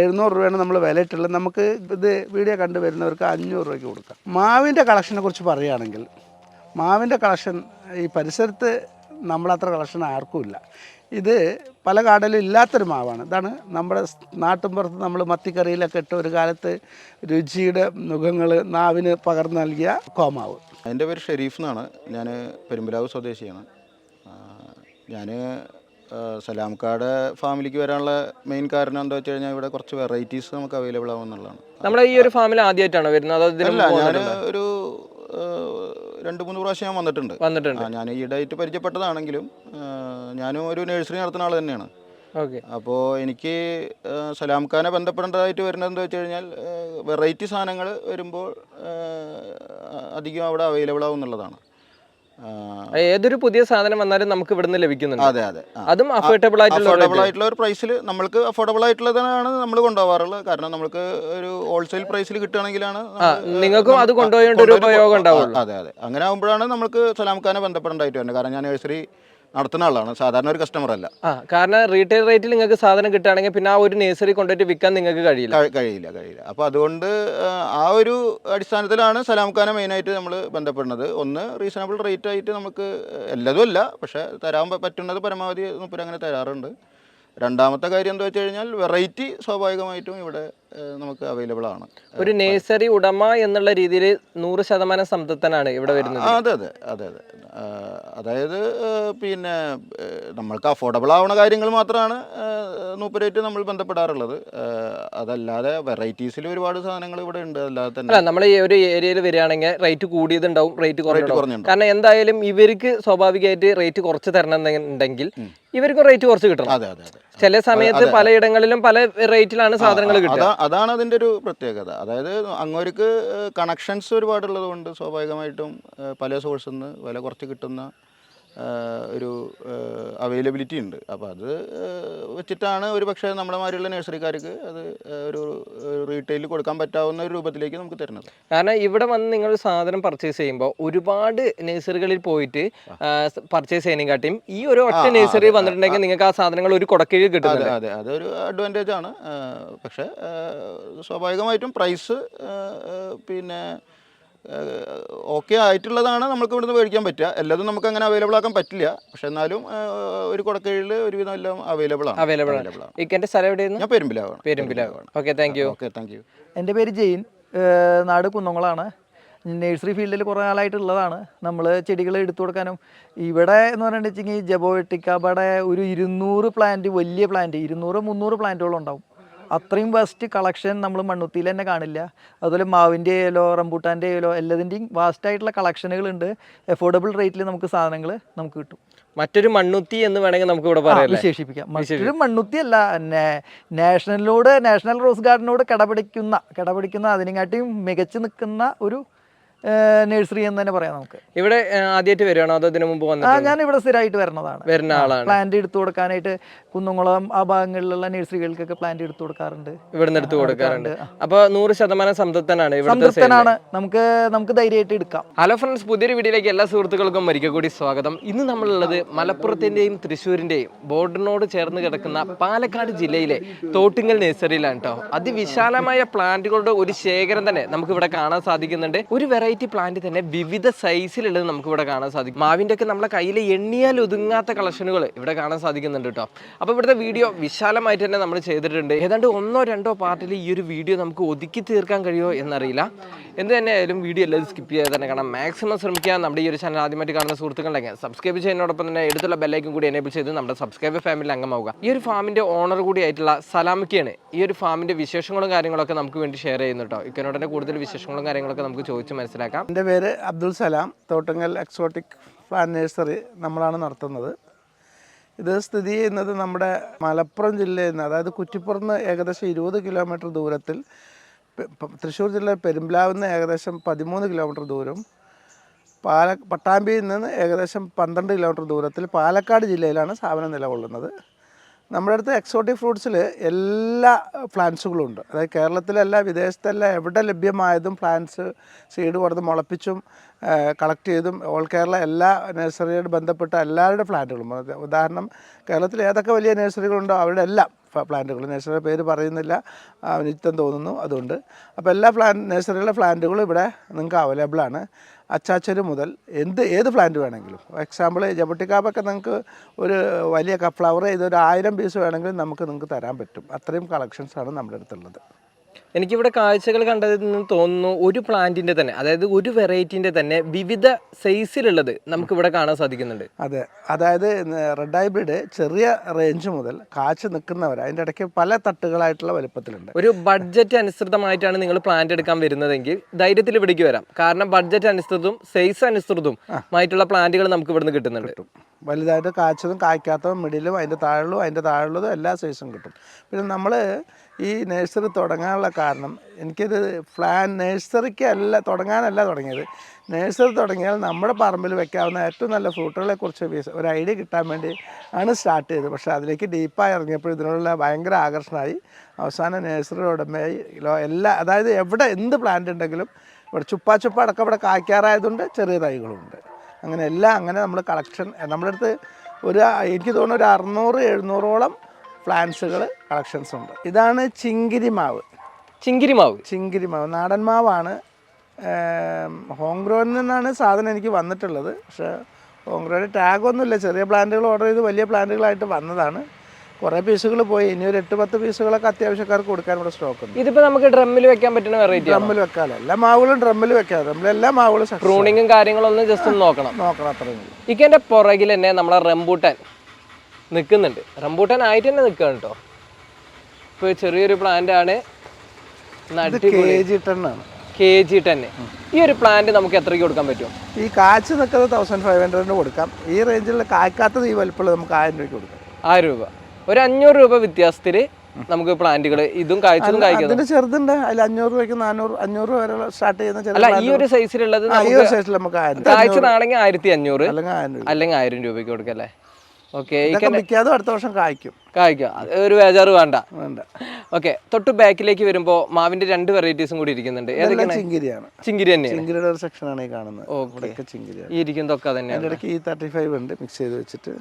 എഴുന്നൂറ് രൂപയാണ് നമ്മൾ വിലയിട്ടുള്ളത്. നമുക്ക് ഇത് വീഡിയോ കണ്ടു വരുന്നവർക്ക് അഞ്ഞൂറ് രൂപയ്ക്ക് കൊടുക്കാം. മാവിന്റെ കളക്ഷനെ കുറിച്ച് പറയുകയാണെങ്കിൽ മാവിന്റെ കളക്ഷൻ ഈ പരിസരത്ത് നമ്മളത്ര കളക്ഷൻ ആർക്കുമില്ല ഇത് പല കാടലും ഇല്ലാത്തൊരു മാവാണ്. ഇതാണ് നമ്മുടെ നാട്ടിൻപുറത്ത് നമ്മൾ മത്തിക്കറിയിലൊക്കെ ഇട്ട ഒരു കാലത്ത് രുചിയുടെ മുഖങ്ങൾ നാവിന് പകർന്നു നൽകിയ കോമാവ്. എന്റെ പേര് ഷെരീഫ് എന്നാണ്. ഞാൻ പെരുമ്പലാവ് സ്വദേശിയാണ്. ഞാൻ സലാംക്കാട് ഫാമിലിക്ക് വരാനുള്ള മെയിൻ കാരണം എന്താ വെച്ച് കഴിഞ്ഞാൽ ഇവിടെ കുറച്ച് വെറൈറ്റീസ് നമുക്ക് അവൈലബിൾ ആവുന്നുള്ളതാണ് നമ്മുടെ ഈ ഒരു ഫാമിൽ ആദ്യമായിട്ടാണോ വരുന്നത്? അല്ല ഞാൻ ഒരു രണ്ട് മൂന്ന് പ്രാവശ്യം ഞാൻ വന്നിട്ടുണ്ട്. വന്നിട്ടുണ്ട്. ഞാൻ ഈ ഡേറ്റ് പരിചയപ്പെട്ടതാണെങ്കിലും ഞാനും ഒരു നഴ്സറി നടത്തുന്ന ആൾ തന്നെയാണ്. ഓക്കെ. അപ്പോൾ എനിക്ക് സലാംഖാനെ സലാം ഖാനെ ബന്ധപ്പെടേണ്ടതായിട്ട് വരുന്നത് എന്താ വെച്ച് കഴിഞ്ഞാൽ വെറൈറ്റി സാധനങ്ങൾ വരുമ്പോൾ അധികം അവിടെ അവൈലബിൾ ആവും എന്നുള്ളതാണ്. ആ, ഏതൊരു പുതിയ സാധനം വന്നാലും നമുക്ക് ഇവിടുന്ന് ലഭിക്കുന്നുണ്ട്. അതെ അതെ. അതും അഫോർഡബിൾ ആയിട്ടുള്ള അഫോർഡബിൾ ആയിട്ടുള്ള ഒരു പ്രൈസിൽ നമ്മൾക്ക് അഫോർഡബിൾ ആയിട്ടുള്ളതാണ് നമ്മൾ കൊണ്ടുപോകാറുള്ളത്. കാരണം നമുക്ക് ഒരു ഹോൾസെയിൽ പ്രൈസിൽ കിട്ടുകയാണെങ്കിലാണ് നിങ്ങൾക്കും അത് കൊണ്ടുപോയോണ്ട് ഒരു ഉപയോഗം ഉണ്ടാവുള്ളൂ. അതെ അതെ. അങ്ങനെ ആകുമ്പോഴാണ് നമുക്ക് സലാംഖാനെ ബന്ധപ്പെടേണ്ടായിട്ട് ബന്ധപ്പെടേണ്ടതായിട്ട് വരുന്നത്. കാരണം ഞാൻ നഴ്സറി നടത്തുന്ന ആളാണ്. സാധാരണ ഒരു കസ്റ്റമർ അല്ല. ആ കാരണം റീറ്റെയിൽ റേറ്റിൽ നിങ്ങൾക്ക് സാധനം കിട്ടുകയാണെങ്കിൽ പിന്നെ ആ ഒരു നേഴ്സറി കൊണ്ടുപോയിട്ട് വിൽക്കാൻ നിങ്ങൾക്ക് കഴിയില്ല. കഴി- കഴിയില്ല കഴിയില്ല. അപ്പോൾ അതുകൊണ്ട് ആ, ആ ഒരു അടിസ്ഥാനത്തിലാണ് സലാം ഖാനെ മെയിനായിട്ട് നമ്മൾ ബന്ധപ്പെടുന്നത്. ഒന്ന് റീസണബിൾ റേറ്റ് ആയിട്ട് നമുക്ക് എല്ലാതും അല്ല പക്ഷേ തരാൻ പ- പറ്റുന്നത് പരമാവധി മുപ്പര് അങ്ങനെ തരാറുണ്ട്. രണ്ടാമത്തെ കാര്യം എന്താ വെച്ച് കഴിഞ്ഞാൽ വെറൈറ്റി സ്വാഭാവികമായിട്ടും ഇവിടെ നമുക്ക് അവൈലബിൾ ആണ്. ഒരു നേഴ്സറി ഉടമ എന്നുള്ള രീതിയിൽ നൂറ് ശതമാനം സംതൃപ്തനാണ് ഇവിടെ വരുന്നത്. അതെ അതെ അതെ അതെ. അതായത് പിന്നെ നമ്മൾക്ക് അഫോർഡബിൾ ആവുന്ന കാര്യങ്ങൾ മാത്രമാണ് നൂപ്പരേറ്റ് നമ്മൾ ബന്ധപ്പെടാറുള്ളത്. അതല്ലാതെ വെറൈറ്റീസിൽ ഒരുപാട് സാധനങ്ങൾ ഇവിടെ ഉണ്ട്. അല്ലാതെ തന്നെ അല്ല നമ്മൾ ഈ ഒരു ഏരിയയിൽ വരികയാണെങ്കിൽ റേറ്റ് കൂടിയതുണ്ടാവും റേറ്റ് കുറഞ്ഞിട്ടുണ്ടാവും. കാരണം എന്തായാലും ഇവർക്ക് സ്വാഭാവികമായിട്ട് റേറ്റ് കുറച്ച് തരണം എന്നുണ്ടെങ്കിൽ ഇവർക്കും റേറ്റ് കുറച്ച് കിട്ടണം. അതെ അതെ അതെ. ചില സമയത്ത് പലയിടങ്ങളിലും പല റേറ്റിലാണ് സാധനങ്ങൾ കിട്ടുക. അതാണ് അതിന്റെ ഒരു പ്രത്യേകത. അതായത് അങ്ങോർക്ക് കണക്ഷൻസ് ഒരുപാടുള്ളത് കൊണ്ട് സ്വാഭാവികമായിട്ടും പല സോഴ്സിൽ നിന്ന് വില കുറച്ച് കിട്ടുന്ന ഒരു അവൈലബിലിറ്റി ഉണ്ട്. അപ്പോൾ അത് വെച്ചിട്ടാണ് ഒരു പക്ഷേ നമ്മുടെ മാതിരിയുള്ള നഴ്സറിക്കാർക്ക് അത് ഒരു റീറ്റെയിലിൽ കൊടുക്കാൻ പറ്റാവുന്ന ഒരു രൂപത്തിലേക്ക് നമുക്ക് തരുന്നത്. കാരണം ഇവിടെ വന്ന് നിങ്ങൾ സാധനം പർച്ചേസ് ചെയ്യുമ്പോൾ ഒരുപാട് നഴ്സറികളിൽ പോയിട്ട് പർച്ചേസ് ചെയ്യുന്നതിനെക്കാട്ടിയും ഈ ഒരു ഒറ്റ നഴ്സറി വന്നിട്ടുണ്ടെങ്കിൽ നിങ്ങൾക്ക് ആ സാധനങ്ങൾ ഒരു കുടക്കീഴിൽ അതെ കിട്ടുന്നുണ്ട്. അതെ അതൊരു അഡ്വാന്റേജ് ആണ്. പക്ഷേ സ്വാഭാവികമായിട്ടും പ്രൈസ് പിന്നെ ഓക്കെ ആയിട്ടുള്ളതാണ് നമുക്ക് ഇവിടുന്ന് മേടിക്കാൻ പറ്റുക. എല്ലാതും നമുക്ക് അങ്ങനെ അവൈലബിൾ ആക്കാൻ പറ്റില്ല. പക്ഷെ എന്നാലും ഒരു കുടക്കീഴിൽ ഒരുവിധം എല്ലാം അവൈലബിൾ ആണ്. അവൈലബിൾ ആണ്. അവൈലബിൾ ആണ്. ഇക്കെന്റെ സ്ഥലം എവിടെയായിരുന്നു? ഞാൻ പെരുമ്പിലാവാണ്. പേരുമ്പിലാവാണ്. Okay thank you okay thank you എന്റെ പേര് ജെയിൻ. നാട് കുന്നംകുളമാണ് നഴ്സറി ഫീൽഡിൽ കുറേ നാളായിട്ടുള്ളതാണ്. നമ്മൾ ചെടികൾ എടുത്തു കൊടുക്കാനും ഇവിടെ എന്ന് പറഞ്ഞിട്ടുണ്ടെങ്കിൽ ജബോട്ടിക്കാബടെ ഒരു ഇരുന്നൂറ് പ്ലാന്റ് വലിയ പ്ലാന്റ് ഇരുന്നൂറ് മുന്നൂറ് പ്ലാന്റുകൾ ഉണ്ടാവും അത്രയും വാസ്റ്റ് കളക്ഷൻ നമ്മൾ മണ്ണുത്തിയിൽ തന്നെ കാണില്ല. അതുപോലെ മാവിന്റെ ആയാലോ റംബൂട്ടാന്റെ ആയാലോ എല്ലാതിന്റെയും വാസ്റ്റ് ആയിട്ടുള്ള കളക്ഷനുകളുണ്ട് എഫോർഡബിൾ റേറ്റിൽ നമുക്ക് സാധനങ്ങൾ നമുക്ക് കിട്ടും. മറ്റൊരു മണ്ണുത്തി എന്ന് വേണമെങ്കിൽ നമുക്ക് ഇവിടെ പറയാം വിശേഷിപ്പിക്കാം. മറ്റൊരു മണ്ണുത്തി അല്ല നാഷണലിനോട് നാഷണൽ റോസ് ഗാർഡനോട് കിടപിടിക്കുന്ന കിടപിടിക്കുന്ന അതിനെക്കാട്ടിയും മികച്ചു നിൽക്കുന്ന ഒരു നഴ്സറി എന്ന് തന്നെ പറയാം നമുക്ക്. ഇവിടെ ആദ്യമായിട്ട് വരികയാണോ അതോ ഇതിനു മുമ്പ് ആ ഞാൻ ഇവിടെ സ്ഥിരമായിട്ട് വരുന്നതാണ്. വരുന്ന ആളാണ്. പ്ലാന്റ് എടുത്തു കൊടുക്കാനായിട്ട് കുന്നുംകുളം ആ ഭാഗങ്ങളിലുള്ള നഴ്സറികൾക്കൊക്കെ പ്ലാന്റ് എടുത്തു കൊടുക്കാറുണ്ട്. ഇവിടുന്ന് എടുത്ത് കൊടുക്കാറുണ്ട്. അപ്പൊ നൂറ് ശതമാനം സംതൃപ്തനാണ് ഇവിടുത്തെ സംതൃപ്തനാണ്. നമുക്ക് നമുക്ക് ധൈര്യമായിട്ട് എടുക്കാം. ഹലോ ഫ്രണ്ട്സ് പുതിയൊരു വീഡിയോയിലേക്ക് എല്ലാ സുഹൃത്തുക്കൾക്കും ഒരിക്കൽ കൂടി സ്വാഗതം. ഇന്ന് നമ്മളുള്ളത് മലപ്പുറത്തിന്റെയും തൃശ്ശൂരിന്റെയും ബോർഡറിനോട് ചേർന്ന് കിടക്കുന്ന പാലക്കാട് ജില്ലയിലെ തോട്ടിങ്ങൽ നഴ്സറിയിലാണ് കേട്ടോ അതിവിശാലമായ പ്ലാന്റുകളുടെ ഒരു ശേഖരം തന്നെ നമുക്ക് ഇവിടെ കാണാൻ സാധിക്കുന്നുണ്ട്. ഒരു വെറൈറ്റി പ്ലാന്റ് തന്നെ വിവിധ സൈസിലുള്ളത് നമുക്ക് ഇവിടെ കാണാൻ സാധിക്കും. മാവിന്റെ ഒക്കെ നമ്മളെ കയ്യിൽ എണ്ണിയാൽ ഒതുങ്ങാത്ത കളക്ഷനുകൾ ഇവിടെ കാണാൻ സാധിക്കുന്നുണ്ട് കേട്ടോ അപ്പോൾ ഇവിടുത്തെ വീഡിയോ വിശാലമായിട്ട് തന്നെ നമ്മൾ ചെയ്തിട്ടുണ്ട്. ഏതാണ്ട് ഒന്നോ രണ്ടോ പാർട്ടിൽ ഈ ഒരു വീഡിയോ നമുക്ക് ഒതുക്കി തീർക്കാൻ കഴിയുമോ എന്നറിയില്ല. എന്ത് തന്നെ ആയാലും വീഡിയോ എല്ലാവരും സ്കിപ്പ് ചെയ്യാതെ തന്നെ കാണാം. മാക്സിമം ശ്രമിക്കുക. നമ്മുടെ ഈ ഒരു ചാനൽ ആദ്യമായിട്ട് കാണുന്ന സുഹൃത്തുക്കളുണ്ടെങ്കിൽ സബ്സ്ക്രൈബ് ചെയ്യുന്നതോടൊപ്പം തന്നെ എടുത്തുള്ള ബെല്ലൈക്കും കൂടി എനേബിൾ ചെയ്ത് നമ്മുടെ സബ്സ്ക്രൈബർ ഫാമിലി അംഗമാവുക. ഈ ഒരു ഫാമിന്റെ ഓണർ കൂടി ആയിട്ടുള്ള സലാമിക്കയാണ്. ഈ ഒരു ഫാമിന്റെ വിശേഷങ്ങളും കാര്യങ്ങളൊക്കെ നമുക്ക് വേണ്ടി ഷെയർ ചെയ്യുന്നു കേട്ടോ ഇക്കനോട് തന്നെ കൂടുതൽ വിശേഷങ്ങളും കാര്യങ്ങളൊക്കെ നമുക്ക് ചോദിച്ച് മനസ്സിലാക്കാം. എന്റെ പേര് Abdul Salam. Thottangal exotic plant nursery നമ്മളാണ് നടത്തുന്നത്. ഇത് സ്ഥിതി ചെയ്യുന്നത് നമ്മുടെ മലപ്പുറം ജില്ലയിൽ നിന്ന് അതായത് കുറ്റിപ്പുറത്ത് ഏകദേശം ഇരുപത് കിലോമീറ്റർ ദൂരത്തിൽ തൃശ്ശൂർ ജില്ലയിൽ പെരുമ്പ്ലാവിൽ നിന്ന് ഏകദേശം പതിമൂന്ന് കിലോമീറ്റർ ദൂരം പാല പട്ടാമ്പിയിൽ നിന്ന് ഏകദേശം പന്ത്രണ്ട് കിലോമീറ്റർ ദൂരത്തിൽ പാലക്കാട് ജില്ലയിലാണ് സ്ഥാപനം നിലകൊള്ളുന്നത്. നമ്മുടെ അടുത്ത് എക്സോട്ടിക് ഫ്രൂട്ട്സിൽ എല്ലാ പ്ലാന്റ്സുകളും ഉണ്ട്. അതായത് കേരളത്തിലല്ല വിദേശത്തല്ല എവിടെ ലഭ്യമായതും പ്ലാന്റ്സ് സീഡ് കൊടുത്ത് മുളപ്പിച്ചും കളക്ട് ചെയ്തും ഓൾ കേരള എല്ലാ നഴ്സറിയോട് ബന്ധപ്പെട്ട എല്ലാവരുടെ പ്ലാന്റുകളും ഉദാഹരണം കേരളത്തിൽ ഏതൊക്കെ വലിയ നഴ്സറികളുണ്ടോ അവിടെ എല്ലാം പ്ലാന്റുകൾ. നേഴ്സറിയുടെ പേര് പറയുന്നില്ല. നിത്യം തോന്നുന്നു അതുകൊണ്ട്. അപ്പോൾ എല്ലാ പ്ലാൻ നഴ്സറിയിലെ പ്ലാന്റുകളും ഇവിടെ നിങ്ങൾക്ക് അവൈലബിൾ ആണ്. അച്ചാച്ചര് മുതൽ എന്ത് ഏത് പ്ലാന്റ് വേണമെങ്കിലും. എക്സാമ്പിൾ ജബട്ടിക്കാപ്പൊക്കെ നിങ്ങൾക്ക് ഒരു വലിയ ഫ്ലവർ ഇതൊരു ആയിരം പീസ് വേണമെങ്കിലും നമുക്ക് നിങ്ങൾക്ക് തരാൻ പറ്റും. അത്രയും കളക്ഷൻസാണ് നമ്മുടെ അടുത്തുള്ളത്. എനിക്കിവിടെ കാഴ്ചകൾ കണ്ടതെന്ന് നിന്ന് തോന്നുന്നു ഒരു പ്ലാന്റിന്റെ തന്നെ അതായത് ഒരു വെറൈറ്റിന്റെ തന്നെ വിവിധ സൈസിലുള്ളത് നമുക്ക് ഇവിടെ കാണാൻ സാധിക്കുന്നുണ്ട്. അതെ അതായത് റെഡ് ഹൈബ്രിഡ് ചെറിയ റേഞ്ച് മുതൽ കാച്ച് നിൽക്കുന്നവർ അതിന്റെ ഇടയ്ക്ക് പല തട്ടുകളായിട്ടുള്ള വലുപ്പത്തിലുണ്ട്. ഒരു ബഡ്ജറ്റ് അനുസൃതമായിട്ടാണ് നിങ്ങൾ പ്ലാന്റ് എടുക്കാൻ വരുന്നതെങ്കിൽ ധൈര്യത്തിൽ ഇവിടേക്ക് വരാം. കാരണം ബഡ്ജറ്റ് അനുസൃതവും സൈസ് അനുസൃതവും ആയിട്ടുള്ള പ്ലാന്റുകൾ നമുക്ക് ഇവിടുന്ന് കിട്ടുന്നുണ്ട്. വലുതായിട്ട് കാച്ചതും കായ്ക്കാത്തതും മിഡിലും അതിന്റെ താഴുള്ളതും അതിന്റെ താഴുള്ളതും എല്ലാ സൈസും കിട്ടും. പിന്നെ നമ്മൾ ഈ നഴ്സറി തുടങ്ങാനുള്ള കാരണം എനിക്കിത് പ്ലാൻ നഴ്സറിക്ക് അല്ല തുടങ്ങാനല്ല തുടങ്ങിയത്. നഴ്സറി തുടങ്ങിയാൽ നമ്മുടെ പറമ്പിൽ വെക്കാവുന്ന ഏറ്റവും നല്ല ഫ്രൂട്ടുകളെ കുറിച്ച് ഒരു ഐഡിയ കിട്ടാൻ വേണ്ടി ആണ് സ്റ്റാർട്ട് ചെയ്തത്. പക്ഷേ അതിലേക്ക് ഡീപ്പായി ഇറങ്ങിയപ്പോൾ ഇതിനുള്ള ഭയങ്കര ആകർഷണമായി. അവസാനം നഴ്സറി ഉടമയായി എല്ലാ അതായത് എവിടെ എന്ത് പ്ലാന്റ് ഉണ്ടെങ്കിലും ഇവിടെ ചുപ്പാ ചുപ്പ അടക്കം ഇവിടെ കായ്ക്കാറായതുകൊണ്ട് ചെറിയ തൈകളുമുണ്ട്. അങ്ങനെ എല്ലാം അങ്ങനെ നമ്മൾ കളക്ഷൻ നമ്മുടെ അടുത്ത് ഒരു എനിക്ക് തോന്നുന്നു ഒരു അറുന്നൂറ് എഴുന്നൂറോളം പ്ലാന്റ്സുകൾ കളക്ഷൻസ് ഉണ്ട്. ഇതാണ് ചിങ്കിരി മാവ്. ചിങ്കിരി മാവ്. ചിങ്കിരി മാവ്. നാടൻ മാവാണ്. ഹോം ഹോംഗ്രോയിൽ നിന്നാണ് സാധനം എനിക്ക് വന്നിട്ടുള്ളത്. പക്ഷേ ഹോംഗ്രോയുടെ ടാഗൊന്നുമില്ല. ചെറിയ പ്ലാന്റുകൾ ഓർഡർ ചെയ്ത് വലിയ പ്ലാന്റുകളായിട്ട് വന്നതാണ്. കുറേ പീസുകൾ പോയി. ഇനി ഒരു എട്ട് പത്ത് പീസുകളൊക്കെ അത്യാവശ്യക്കാർക്ക് കൊടുക്കാൻ ഇവിടെ സ്റ്റോക്ക് ഉണ്ട്. ഇതിപ്പോ നമുക്ക് ഡ്രമ്മിൽ വെക്കാൻ പറ്റുന്ന വെറൈറ്റി ഡ്രമ്മിൽ വെക്കാമല്ലോ എല്ലാ മാവുകളും ഡ്രമ്മിൽ വെക്കാം. ഡ്രമ്മിൽ എല്ലാ മാവുകളും. പ്രൂണിങ്ങും കാര്യങ്ങളൊന്നും ജസ്റ്റ് ഒന്ന് നോക്കണം. നോക്കണം അത്രയും മതി. പുറകിൽ തന്നെ നമ്മളെ റംബൂട്ടാൻ. നിൽക്കുന്നുണ്ട് റംബൂട്ടാൻ ആയിട്ട് തന്നെ നിൽക്കുകയാണ് കേട്ടോ ഇപ്പോൾ ചെറിയൊരു പ്ലാന്റ് ആണ്. കെ ജി ഈ ഒരു പ്ലാന്റ് നമുക്ക് എത്രയ്ക്ക് കൊടുക്കാൻ പറ്റും? ഈ കാച്ച് നിൽക്കുന്നത് തൗസൻഡ് ഫൈവ് ഹൺഡ്രഡിന് കൊടുക്കാം. ഈ റേഞ്ചിൽ കായ്ക്കാത്തത് ഈ വലിപ്പമുള്ളത് നമുക്ക് ആയിരം രൂപയ്ക്ക് കൊടുക്കാം. ആയിരം രൂപ. ഒരു അഞ്ഞൂറ് രൂപ വ്യത്യാസത്തിൽ നമുക്ക് പ്ലാന്റുകൾ ഇതും കാഴ്ചതും കായ്ക്കുന്നത് അതിന്റെ ചെറുതുണ്ട്. അതിൽ അഞ്ഞൂറ് രൂപയ്ക്ക് നാനൂറ് അഞ്ഞൂറ് രൂപ വരെ സ്റ്റാർട്ട് ചെയ്യുന്ന ചില അല്ല ഈ ഒരു സൈസിലുള്ളത് ഈ ഒരു സൈസിൽ നമുക്ക് ആയിരം കായ്ച്ചതാണെങ്കിൽ ആയിരത്തി അഞ്ഞൂറ് അല്ലെങ്കിൽ ആയിരം രൂപ. അല്ലെങ്കിൽ ആയിരം രൂപയ്ക്ക് കൊടുക്കല്ലേ ഓക്കെ മിക്കാതും അടുത്ത വർഷം കായ്ക്കും. കായ്ക്കും. ഒരു ബേജാറ് വേണ്ട. വേണ്ട. ഓക്കെ തൊട്ട് ബാക്കിലേക്ക് വരുമ്പോൾ മാവിന്റെ രണ്ട് വെറൈറ്റീസും കൂടി ഇരിക്കുന്നുണ്ട്. ചിങ്കിരിയാണ്. ചിങ്കിരി തന്നെയാണ്. ചിങ്കിരിയുടെ ഒരു സെക്ഷനാണ് ഈ കാണുന്നത്. ചിങ്കിരിയാണ്. ഈ ഇരിക്കുന്നതൊക്കെ തന്നെയാണ് ഇടയ്ക്ക് ഈ തേർട്ടി ഫൈവ് ഉണ്ട് മിക്സ് ചെയ്ത് വെച്ചിട്ട്.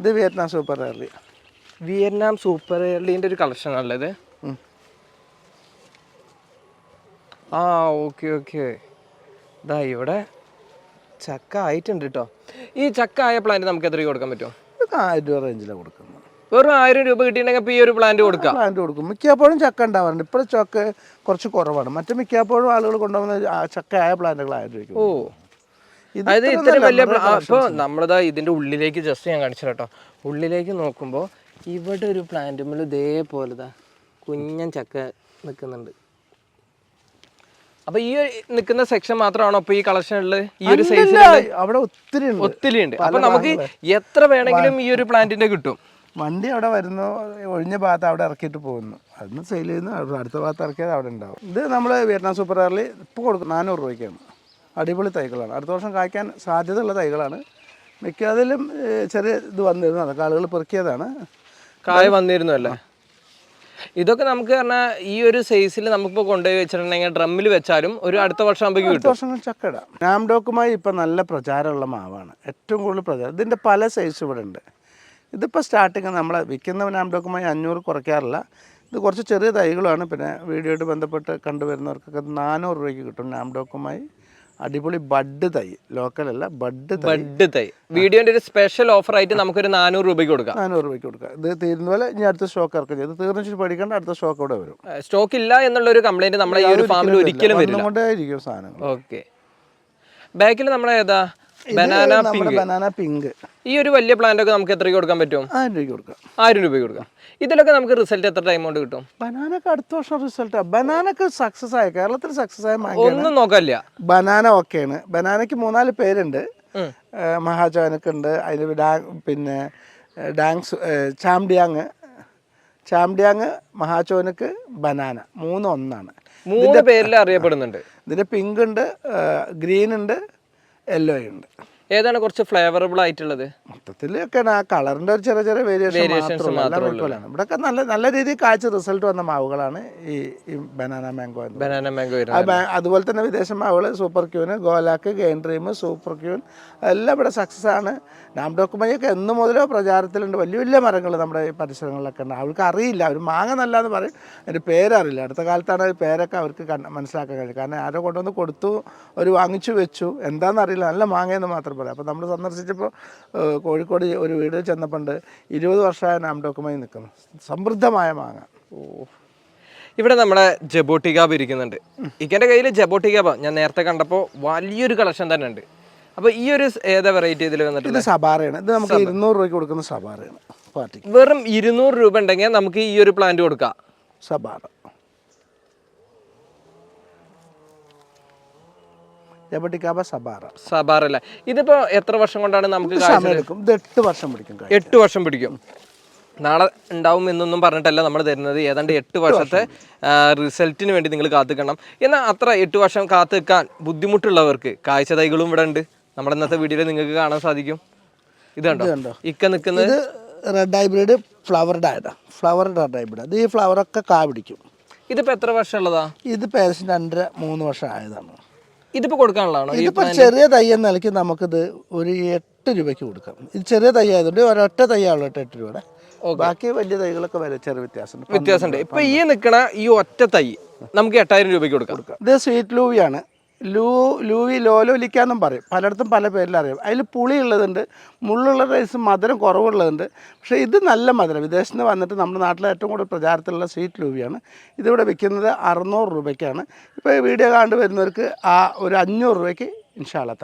ഇത് Vietnam super early Vietnam super എയർലീന്റെ ഒരു കളക്ഷൻ ആണല്ലേ ഇത്? ആ ഓക്കെ ഓക്കെ. ഇതാ ഇവിടെ ചക്ക ആയിട്ടുണ്ട് കേട്ടോ ഈ ചക്ക ആയ പ്ലാന്റ് നമുക്ക് എത്ര കൊടുക്കാൻ പറ്റും? ഇതൊക്കെ ആയിരം രൂപ റേഞ്ചിലാണ് കൊടുക്കുന്നത്. വെറും ആയിരം രൂപ കിട്ടിയിട്ടുണ്ടെങ്കിൽ ഈ ഒരു പ്ലാന്റ് കൊടുക്കാം. പ്ലാന്റ് കൊടുക്കും. മിക്കപ്പോഴും ചക്ക ഉണ്ടാവാറുണ്ട്. ഇപ്പോഴും ചക്ക കുറച്ച് കുറവാണ്. മറ്റു മിക്കപ്പോഴും ആളുകൾ കൊണ്ടുപോകുന്ന ചക്ക ആയ പ്ലാന്റുകൾ ആയിരം രൂപ ഓ. അതായത് ഇത്ര വലിയ അപ്പോൾ നമ്മളിതാ ഇതിന്റെ ഉള്ളിലേക്ക് ജസ്റ്റ് ഞാൻ കാണിച്ചു കേട്ടോ ഉള്ളിലേക്ക് നോക്കുമ്പോൾ ഇവിടെ ഒരു പ്ലാന്റുമ്പോൾ ഇതേപോലെ ദാ കുഞ്ഞൻ ചക്ക നിൽക്കുന്നുണ്ട് അപ്പൊ ഈ നിൽക്കുന്ന സെക്ഷൻ മാത്രമാണോ ഇപ്പൊ ഈ കളക്ഷനിലുള്ളത് ഈ ഒരു സൈസിൽ ഇല്ല, അവിടെ ഒത്തിരി ഉണ്ട്. ഒത്തിരി ഉണ്ട് അപ്പൊ നമുക്ക് എത്ര വേണമെങ്കിലും ഈ ഒരു പ്ലാന്റിന്റെ കിട്ടും? വണ്ടി അവിടെ വരുന്നു ഒഴിഞ്ഞ ഭാഗത്ത് അവിടെ ഇറക്കിയിട്ട് പോകുന്നു. അന്ന് സെയിൽ ചെയ്യുന്നു അടുത്ത ഭാഗത്ത് ഇറക്കിയത് അവിടെ ഉണ്ടാവും. ഇത് നമ്മൾ വിയറ്റ്നാം സൂപ്പർ ആറിൽ ഇപ്പോൾ കൊടുക്കും നാനൂറ് രൂപയ്ക്കാണ്. അടിപൊളി തൈകളാണ്. അടുത്ത വർഷം കായ്ക്കാൻ സാധ്യതയുള്ള തൈകളാണ്. മിക്കതിലും അതിലും ചെറിയ ഇത് വന്നിരുന്നു അതൊക്കെ ആളുകൾ പെറുക്കിയതാണ്. കായ വന്നിരുന്നു അല്ലേ? ഇതൊക്കെ നമുക്ക് പറഞ്ഞാൽ ഈ ഒരു സൈസിൽ നമുക്കിപ്പോൾ കൊണ്ടുപോയി വെച്ചിട്ടുണ്ടെങ്കിൽ ഡ്രമ്മിൽ വെച്ചാലും ഒരു അടുത്ത വർഷം ആകുമ്പോൾ അടുത്ത വർഷം ചക്ക ഇടാം. നാംഡോക്കുമായി ഇപ്പം നല്ല പ്രചാരമുള്ള മാവാണ്. ഏറ്റവും കൂടുതൽ പ്രചാരം. ഇതിന്റെ പല സൈസ് ഇവിടെ ഉണ്ട് ഇതിപ്പോൾ സ്റ്റാർട്ടിങ് നമ്മൾ വിൽക്കുന്ന നാംഡോക്കുമായി അഞ്ഞൂറ് കുറയ്ക്കാറില്ല. ഇത് കുറച്ച് ചെറിയ തൈകളാണ് പിന്നെ വീഡിയോയിട്ട് ബന്ധപ്പെട്ട് കണ്ടുവരുന്നവർക്കൊക്കെ നാനൂറ് രൂപയ്ക്ക് കിട്ടും നാംഡോക്കുമായി. അടിപൊളി ബഡ് തൈ. ലോക്കൽ അല്ല ബഡ് ബഡ് തൈ. വീഡിയോന്റെ ഒരു സ്പെഷ്യൽ ഓഫർ ആയിട്ട് നമുക്കൊരു നാനൂറ് രൂപയ്ക്ക് കൊടുക്കാം. നാനൂറ് രൂപയ്ക്ക് കൊടുക്കാം. ഇത് തീരുന്ന പോലെ ഇനി അടുത്ത സ്റ്റോക്ക് ഇറക്കും ചെയ്ത് തീർന്നിട്ട് പഠിക്കേണ്ട അടുത്ത സ്റ്റോക്ക് ഇവിടെ വരും. സ്റ്റോക്ക് ഇല്ല എന്നുള്ള ഒരു കംപ്ലൈന്റ് നമ്മുടെ ഈ ഒരു ഫാമിൽ ഒരിക്കലും വരില്ല. കൊണ്ടായിരിക്കും സാധനങ്ങൾ. ഓക്കെ ബാക്കിൽ നമ്മളെ ഏതാ? ബനാന പിങ്ക് ബനാന പിങ്ക് ഈ ഒരു വലിയ പ്ലാന്റ് ഒക്കെ നമുക്ക് എത്രയ്ക്ക് കൊടുക്കാൻ പറ്റും? ആയിരം രൂപയ്ക്ക് കൊടുക്കാം. ആയിരം രൂപയ്ക്ക് കൊടുക്കാം. ഇതിലൊക്കെ നമുക്ക് റിസൾട്ട് എത്ര ടൈം കൊണ്ട് കിട്ടും? ബനാനക്ക് അടുത്ത വർഷം റിസൾട്ട് ബനാനക്ക് സക്സസ് ആയ കേരളത്തിൽ സക്സസ് ആയ ഒന്നും നോക്കല്ല ബനാന ഓക്കെയാണ്. ബനാനക്ക് മൂന്നാൽ പേരുണ്ട്. മഹാജാനക്ക് ഉണ്ട് അതിൽ ഡാ പിന്നെ ഡാങ്സ് ചാംഡിയാങ് ചാംഡിയാങ് മഹാചോനക്ക് ബനാന. മൂന്ന് ഒന്നാണ്. മൂന്ന് പേരിൽ അറിയപ്പെടുന്നുണ്ട്. ഇതിന്റെ പിങ്ക് ഉണ്ട് ഗ്രീൻ ഉണ്ട് യെല്ലോ ഉണ്ട് ഏതാണ് കുറച്ച് ഫ്ലേവറബിൾ ആയിട്ടുള്ളത്? മൊത്തത്തിലൊക്കെയാണ് ആ കളറിന്റെ ഒരു ചെറിയ ചെറിയ വേരിയേഷൻ മാത്രമാണ് ഇവിടെയൊക്കെ നല്ല നല്ല രീതിയിൽ കാഴ്ച റിസൾട്ട് വന്ന മാവുകളാണ് ഈ ബനാന മാംഗോ ബനാന മാംഗോ അതുപോലെ തന്നെ വിദേശ മാവുകൾ സൂപ്പർ ക്യൂൻ ഗോലാക്ക് ഗെയിൻ ഡ്രീം സൂപ്പർ ക്യൂൻ എല്ലാം ഇവിടെ സക്സസ് ആണ്. നാംഡോക്കുമയൊക്കെ എന്ന് മുതലോ പ്രചാരത്തിലുണ്ട്. വലിയ വലിയ മരങ്ങൾ നമ്മുടെ ഈ പരിസരങ്ങളിലൊക്കെ ഉണ്ട്. അവർക്ക് അറിയില്ല. അവർ മാങ്ങ നല്ല എന്ന് പറയും. അതിന്റെ പേരറിയില്ല. അടുത്ത കാലത്താണ് പേരൊക്കെ അവർക്ക് മനസ്സിലാക്കാൻ കഴിയും കാരണം ആരോ കൊണ്ടുവന്ന് കൊടുത്തു ഒരു വാങ്ങിച്ചു വെച്ചു. എന്താണെന്നറിയില്ല നല്ല മാങ്ങയെന്ന് മാത്രം പറയാം. അപ്പോൾ നമ്മൾ സന്ദർശിച്ചപ്പോൾ കോഴിക്കോട് ഒരു വീട് ചെന്നപ്പോണ്ട് ഇരുപത് വർഷമായ നാംഡോക്കുമായി നിൽക്കുന്നു സമൃദ്ധമായ മാങ്ങ. ഓ. ഇവിടെ നമ്മുടെ ജബോട്ടികാബ് ഇരിക്കുന്നുണ്ട്. ഇക്കന്റെ കയ്യിൽ ജബോട്ടികാബ ഞാൻ നേരത്തെ കണ്ടപ്പോൾ വലിയൊരു കളക്ഷൻ തന്നെ ഉണ്ട്. അപ്പോൾ ഈ ഒരു ഏതാ വെറൈറ്റി ഇതിൽ വന്നിട്ട് ഇത് സബാറയാണ്. ഇത് നമുക്ക് ഇരുന്നൂറ് രൂപയ്ക്ക് കൊടുക്കുന്ന സബാറയാണ്. പാർട്ടി വെറും ഇരുന്നൂറ് രൂപ ഉണ്ടെങ്കിൽ നമുക്ക് ഈ ഒരു പ്ലാന്റ് കൊടുക്കാം. സബാറ. ജബട്ടിക്കാബ സബാറ. സബാറല്ല ഇതിപ്പോ എത്ര വർഷം കൊണ്ടാണ് നമുക്ക് ഇത് എട്ട് വർഷം പിടിക്കും കായ്. എട്ട് വർഷം പിടിക്കും. നാളെ ഉണ്ടാവും എന്നൊന്നും പറഞ്ഞിട്ടല്ല നമ്മൾ തരുന്നത്. ഏതാണ്ട് എട്ട് വർഷത്തെ റിസൾട്ടിന് വേണ്ടി നിങ്ങൾ കാത്തുക്കണം. എന്നാൽ അത്ര എട്ട് വർഷം കാത്തു നിൽക്കാൻ ബുദ്ധിമുട്ടുള്ളവർക്ക് കാഴ്ച തൈകളും ഇവിടെ ഉണ്ട്. നമ്മുടെ ഇന്നത്തെ വീഡിയോയിൽ നിങ്ങൾക്ക് കാണാൻ സാധിക്കും. ഇത് കണ്ടോ? കണ്ടോ? ഇക്ക നിൽക്കുന്നത് ഇത് റെഡ് ഹൈബ്രിഡ് ഫ്ലവർഡ് ആയതാ. ഫ്ലവർഡ് റെഡ് ഹൈബ്രിഡ് അത് ഈ ഫ്ലവറൊക്കെ കാ പിടിക്കും. ഇതിപ്പോ എത്ര വർഷം ഉള്ളതാ? ഇത് പേരസിന് രണ്ടര മൂന്ന് വർഷം ആയതാണ്. ഇതിപ്പോ കൊടുക്കാനുള്ളതാണോ? ഇതിപ്പോ ഇതിപ്പോൾ ചെറിയ തൈ എന്ന നിലയ്ക്ക് നമുക്കിത് ഒരു എട്ട് രൂപയ്ക്ക് കൊടുക്കാം. ഇത് ചെറിയ തൈ ആയതുകൊണ്ട് ഒരൊറ്റ തൈയാണല്ലോ എട്ട് എട്ട് രൂപയുടെ. ബാക്കി വലിയ തൈകളൊക്കെ വരെ ചെറിയ വ്യത്യാസമുണ്ട്. വ്യത്യാസമുണ്ട്. ഇപ്പൊ ഈ നിൽക്കണ ഈ ഒറ്റ തൈ നമുക്ക് എട്ടായിരം രൂപയ്ക്ക് കൊടുക്കാം. ഇത് സ്വീറ്റ് ലൂവിയാണ് ലൂ ലൂവി ലോലോലിക്ക ലോലോലിക്കാന്നും പറയും. പലയിടത്തും പല പേരിൽ അറിയാം. അതിൽ പുളി ഉള്ളതുണ്ട് മുള്ളുള്ള റൈസ് മധുരം കുറവുള്ളതുണ്ട്. പക്ഷേ ഇത് നല്ല മധുരം. വിദേശത്ത് നിന്ന് വന്നിട്ട് നമ്മുടെ നാട്ടിലെ ഏറ്റവും കൂടുതൽ പ്രചാരത്തിലുള്ള സ്വീറ്റ് ലൂവിയാണ്. ഇതിവിടെ വിൽക്കുന്നത് അറുന്നൂറ് രൂപയ്ക്കാണ്. ഇപ്പോൾ വീഡിയോ കണ്ടു വരുന്നവർക്ക് ആ ഒരു അഞ്ഞൂറ് രൂപയ്ക്ക്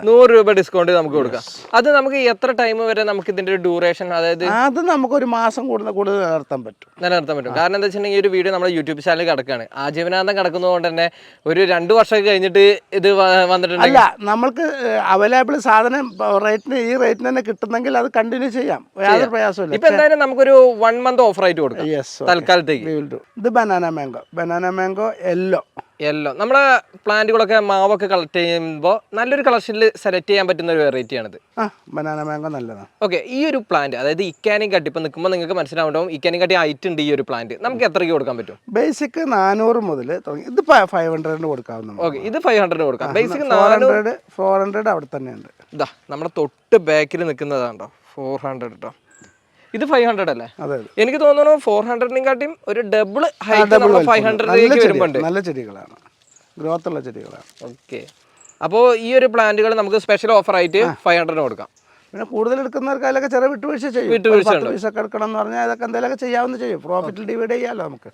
നൂറ് രൂപ ഡിസ്കൗണ്ട് നമുക്ക് കൊടുക്കാം. അത് നമുക്ക് എത്ര ടൈം വരെ നമുക്ക് ഇതിന്റെ ഒരു ഡ്യൂറേഷൻ അതായത് അത് നമുക്ക് ഒരു മാസം കൂടുതൽ കൂടുതൽ നിലനിർത്താൻ പറ്റും. നിലനിർത്താൻ പറ്റും. കാരണം എന്താ വെച്ചിട്ടുണ്ടെങ്കിൽ ഈ ഒരു വീഡിയോ നമ്മുടെ യൂട്യൂബ് ചാനലിൽ കിടക്കുകയാണ്. ആജീവനാന്തം കിടക്കുന്നതുകൊണ്ട് തന്നെ ഒരു രണ്ട് വർഷം കഴിഞ്ഞിട്ട് ഇത് വന്നിട്ടുണ്ട് അല്ല നമ്മൾക്ക് അവൈലബിൾ സാധനം റേറ്റിന് ഈ റേറ്റിന് തന്നെ കിട്ടുന്നെങ്കിൽ അത് കണ്ടിന്യൂ ചെയ്യാം. യാതൊരു പ്രയാസമില്ല ഇപ്പൊ എന്തായാലും നമുക്കൊരു വൺ മന്ത് ഓഫർ ആയിട്ട് കൊടുക്കാം. തൽക്കാലത്തേക്ക്. ഇത് banana mango banana mango yellow yellow. നമ്മുടെ പ്ലാന്റുകളൊക്കെ മാവൊക്കെ കളക്ട് ചെയ്യുമ്പോൾ നല്ലൊരു കളക്ഷനിൽ സെലക്ട് ചെയ്യാൻ പറ്റുന്ന ഒരു വെറൈറ്റി ആണിത്. ആ ബനാന മാംഗോ നല്ലതാണ് ഓക്കെ ഈ ഒരു പ്ലാന്റ് അതായത് ഇക്കാനും കട്ടി ഇപ്പം നിൽക്കുമ്പോൾ നിങ്ങൾക്ക് മനസ്സിലാവുണ്ടാവും ഇക്കാനും കട്ടി ഹൈറ്റ് ഉണ്ട് ഈ ഒരു പ്ലാന്റ് നമുക്ക് എത്രയ്ക്ക് കൊടുക്കാൻ പറ്റും? ബേസിക് നാനൂറ് മുതൽ തുടങ്ങി ഇത് ഫൈവ് ഹൺഡ്രഡിന് കൊടുക്കാവുന്ന ഓക്കെ ഇത് ഫൈവ് ഹൺഡ്രഡ് കൊടുക്കാം. ബേസിക് ഹൺഡ്രഡ് ഫോർ ഹൺഡ്രഡ് അവിടെ തന്നെയുണ്ട് ഇതാ നമ്മുടെ തൊട്ട് ബാക്കിൽ നിൽക്കുന്നതാണ്ടോ ഫോർ ഹൺഡ്രഡ് കേട്ടോ ഇത് ഫൈവ് ഹൺഡ്രഡ് അല്ലേ? എനിക്ക് തോന്നുന്നു ഫോർ ഹൺഡ്രഡിനെ കാട്ടിയും ഒരു ഡബിൾ ഫൈവ് ഹൺഡ്രഡിലേക്ക് വരുമ്പോണ്ട്. നല്ല ചെടികളാണ്. ഗ്രോത്ത് ഉള്ള ചെടികളാണ്. ഓക്കെ അപ്പോൾ ഈ ഒരു പ്ലാന്റുകൾ നമുക്ക് സ്പെഷ്യൽ ഓഫർ ആയിട്ട് ഫൈവ് ഹൺഡ്രഡിന് കൊടുക്കാം. പിന്നെ കൂടുതൽ എടുക്കുന്നവർക്ക് അതിലൊക്കെ ചെറിയ വിട്ടുവീഴ്ച ചെയ്യും. പത്ത് പൈസ എടുക്കണം എന്ന് പറഞ്ഞാൽ അതൊക്കെ എന്തെങ്കിലുമൊക്കെ ചെയ്യാവുന്ന ചെയ്യും. പ്രോഫിറ്റിൽ ഡിവൈഡ് ചെയ്യാമല്ലോ നമുക്ക്.